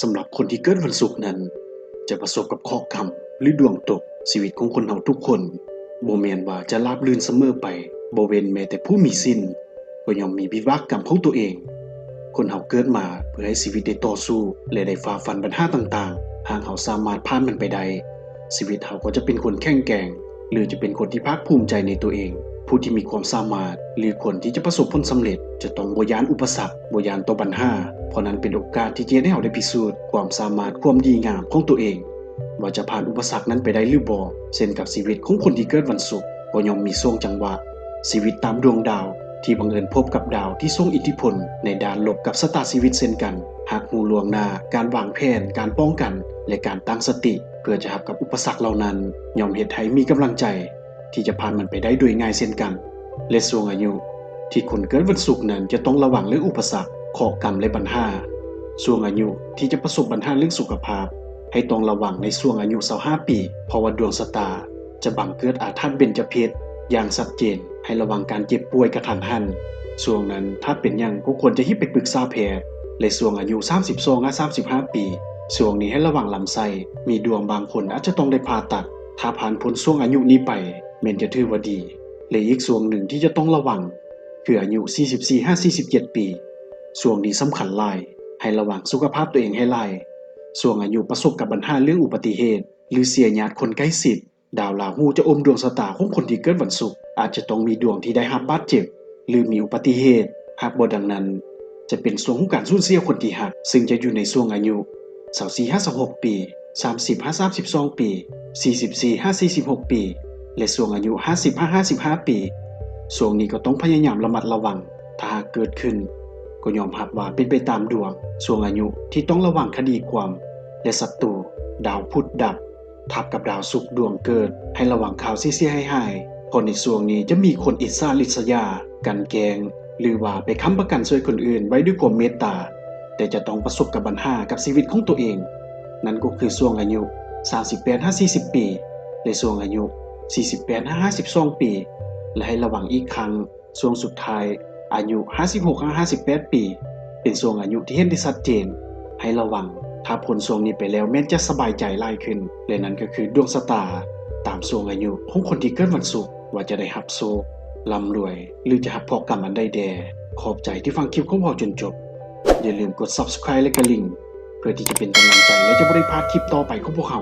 สำหรับคนที่เกิดวันศุกร์นั้น จะประสบกับเคราะห์กรรมหรือดวงตกชีวิตของคนเฮาทุกคนโบ่แม่นว่าจะราบรื่นเสมอไปบเวนแม้แต่ผู้มีสิ้นก็ย่อมมีวิบากกรรมของตัวเอง คนเฮาเกิดมาเพื่อให้ชีวิตได้ต่อสู้ และได้ฝ่าฟันปัญหาต่างๆ หากเฮาสามารถผ่านมันไปได้ชีวิตเฮาก็จะเป็นคนแข็งแกร่ง หรือจะเป็นคนที่ภาคภูมิใจในตัวเอง ผู้ที่มีความสามารถ หรือคนที่จะประสบผลสำเร็จ จะต้องบ่ยานอุปสรรคบ่ยานต่อปัญหา เพราะนั้นเป็นโอกาสที่จะให้เราได้พิสูจน์ความสามารถความดีงามของตัวเอง ว่าจะผ่านอุปสรรคนั้นไปได้หรือบ่เช่นกับชีวิตของคนที่เกิดวันศุกร์ก็ย่อมมีช่วงจังหวะชีวิตตามดวงดาว ที่บังเอิญพบกับดาวที่ทรงอิทธิพล ในด้านลบกับสตาชีวิตเช่นกัน หากหูลวงหน้าการวางแผนการป้องกัน และการตั้งสติ เพื่อจะหับกับอุปสรรคเหล่านั้นย่อมเหตุให้มีกำลังใจ ที่จะผ่านมันไปได้โดยง่ายเช่นกัน และช่วงอายุ ที่คนเกิดวันศุกร์นั้นจะต้องระวังเรื่องอุปสรรคเคราะห์กรรมและปัญหาช่วงอายุที่จะประสบปัญหาเรื่องสุขภาพ ให้ต้องระวังในช่วงอายุ 25 ปี เพราะว่าดวงชะตา จะบังเกิดอาถรรพ์เบญจเพศอย่างชัดเจน ให้ระวังการเจ็บป่วยกระทันหันช่วงนั้นถ้าเป็นหยังก็ควรจะรีบไปปรึกษาแพทย์และช่วงอายุ 32และ35 ปีช่วงนี้ให้ระวังลำไส้มีดวงบางคนอาจจะต้องได้ผ่าตัด ถ้าผ่านพ้นช่วงอายุนี้ไป เมนจะถือว่าดีและอีกช่วงหนึ่งที่จะต้องระวัง คืออายุ 44-47 ปีช่วงนี้สำคัญลาย ให้ระวังสุขภาพตัวเองให้ลายช่วงอายุประสบกับปัญหาเรื่องอุบัติเหตุ หรือเสียญาติคนใกล้ชิดดาวราหูจะอมดวงชะตาของคนที่เกิดวันศุกร์อาจจะต้องมีดวงที่ได้รับบาดเจ็บ หรือมีอุบัติเหตุ หากบ่ดังนั้น จะเป็นช่วงของการสูญเสียคนที่หัก ซึ่งจะอยู่ในช่วงอายุ24 56 ปี 30 32 ปี 44 46 ปี และช่วงอายุ50 55 ปีช่วงนี้ก็ต้องพยายามระมัดระวัง ถ้าหากเกิดขึ้น ก็ยอมรับว่าเป็นไปตามดวงช่วงอายุที่ต้องระวังคดีความ และศัตรูดาวพุธดับ ทับกับดาวศุกร์ดวงเกิด ให้ระวังข่าวเสียใหายหายๆเพราะในช่วงนี้จะมีคนอิจฉาริษยา กันแกง หรือว่าไปค้ำประกันช่วยคนอื่นไว้ด้วยความเมตตา แต่จะต้องประสบกับปัญหากับชีวิตของตัวเอง นั่นก็คือช่วงอายุ 38 50ปี และช่วงอายุ 48 52 ปี และให้ระวังอีกครั้งช่วงสุดท้ายอายุ 56 58 ปี เป็นช่วงอายุที่เห็นได้ชัดเจน ให้ระวังถ้าผลช่วงนี้ไปแล้วแม้จะสบายใจหลายขึ้น และนั่นก็คือดวงชะตา ตามช่วงอายุของคนที่เกิดวันศุกร์ว่าจะได้หับโซร่ำรวย หรือจะหับพอกกรรมอันใดแดขอบใจที่ฟังคลิปของเราจนจบ อย่าลืมกด subscribe และกระลิ่ง เพื่อที่จะเป็นกำลังใจและจะบริพลาดคลิปต่อไปของพวกเรา